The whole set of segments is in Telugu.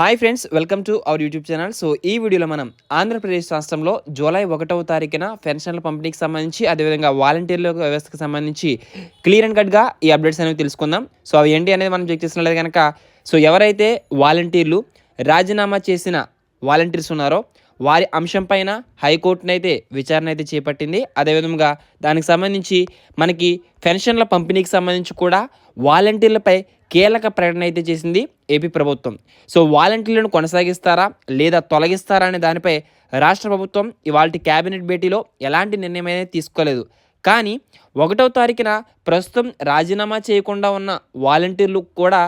Hi friends welcome to our YouTube channel. So ఈ వీడియోలో మనం ఆంధ్రప్రదేశ్ రాష్ట్రంలో జూలై ఒకటవ తారీఖున పెన్షన్ల పంపిణీకి సంబంధించి అదేవిధంగా వాలంటీర్ల వ్యవస్థకు సంబంధించి క్లియర్ అండ్ కట్గా ఈ అప్డేట్స్ అనేవి తెలుసుకుందాం. సో అవి ఏంటి అనేది మనం చెక్ చేసినట్లయితే కనుక సో ఎవరైతే వాలంటీర్లు రాజీనామా చేసిన వాలంటీర్స్ ఉన్నారో వారి అంశంపైన హైకోర్టునైతే విచారణ అయితే చేపట్టింది. అదేవిధంగా దానికి సంబంధించి మనకి పెన్షన్ల పంపిణీకి సంబంధించి కూడా వాలంటీర్లపై కీలక ప్రకటన అయితే చేసింది ఏపీ ప్రభుత్వం. సో వాలంటీర్లను కొనసాగిస్తారా లేదా తొలగిస్తారా అనే దానిపై రాష్ట్ర ప్రభుత్వం ఇవాళ క్యాబినెట్ భేటీలో ఎలాంటి నిర్ణయం అనేది తీసుకోలేదు. కానీ ఒకటవ తారీఖున ప్రస్తుతం రాజీనామా చేయకుండా ఉన్న వాలంటీర్లు కూడా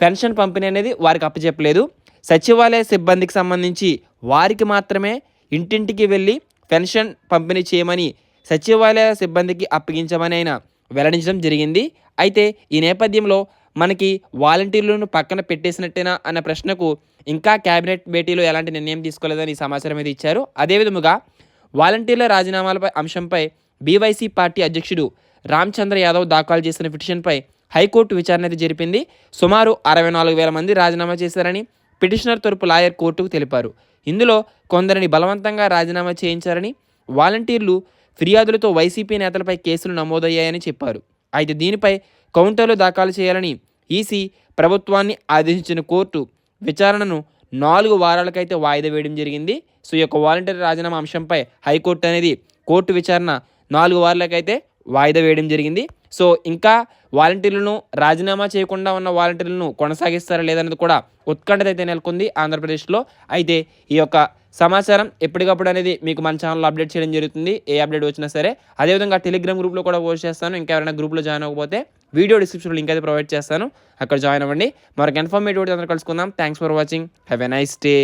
పెన్షన్ పంపిణీ అనేది వారికి అప్పచెప్పలేదు. సచివాలయ సిబ్బందికి సంబంధించి వారికి మాత్రమే ఇంటింటికి వెళ్ళి పెన్షన్ పంపిణీ చేయమని సచివాలయ సిబ్బందికి అప్పగించమని ఆయన వెల్లడించడం జరిగింది. అయితే ఈ నేపథ్యంలో మనకి వాలంటీర్లను పక్కన పెట్టేసినట్టేనా అన్న ప్రశ్నకు ఇంకా కేబినెట్ భేటీలో ఎలాంటి నిర్ణయం తీసుకోలేదని సమాచారం అయితే ఇచ్చారు. అదేవిధముగా వాలంటీర్ల రాజీనామాలపై అంశంపై బీవైసీ పార్టీ అధ్యక్షుడు రామచంద్ర యాదవ్ దాఖలు చేసిన పిటిషన్పై హైకోర్టు విచారణ అయితే జరిపింది. సుమారు అరవై నాలుగు వేల మంది రాజీనామా చేశారని పిటిషనర్ తరపు లాయర్ కోర్టుకు తెలిపారు. ఇందులో కొందరిని బలవంతంగా రాజీనామా చేయించారని వాలంటీర్లు ఫిర్యాదులతో వైసీపీ నేతలపై కేసులు నమోదయ్యాయని చెప్పారు. అయితే దీనిపై కౌంటర్లు దాఖలు చేయాలని ఈసీ ప్రభుత్వాన్ని ఆదేశించిన కోర్టు విచారణను నాలుగు వారాలకైతే వాయిదా వేయడం జరిగింది. సో ఈ యొక్క వాలంటీర్ రాజీనామా అంశంపై హైకోర్టు అనేది కోర్టు విచారణ నాలుగు వారాలకైతే వాయిదా వేయడం జరిగింది. సో ఇంకా వాలంటీర్లను రాజీనామా చేయకుండా ఉన్న వాలంటీర్లను కొనసాగిస్తారా లేదన్నది కూడా ఉత్కంఠత అయితే నెలకొంది ఆంధ్రప్రదేశ్లో. అయితే ఈ యొక్క సమాచారం ఎప్పటికప్పుడు అనేది మీకు మన ఛానల్లో అప్డేట్ చేయడం జరుగుతుంది. ఏ అప్డేట్ వచ్చినా సరే అదేవిధంగా టెలిగ్రామ్ గ్రూప్లో కూడా పోస్ట్ చేస్తాను. ఇంకా ఎవరైనా గ్రూప్లో జాయిన్ అవ్వకపోతే వీడియో డిస్క్రిప్షన్లో లింక్ అయితే ప్రొవైడ్ చేస్తాను. అక్కడ జాయిన్ అవ్వండి. మరొక ఇన్ఫర్మేటివ్ అందరూ కలుసుకుందాం. Thanks for watching have a nice day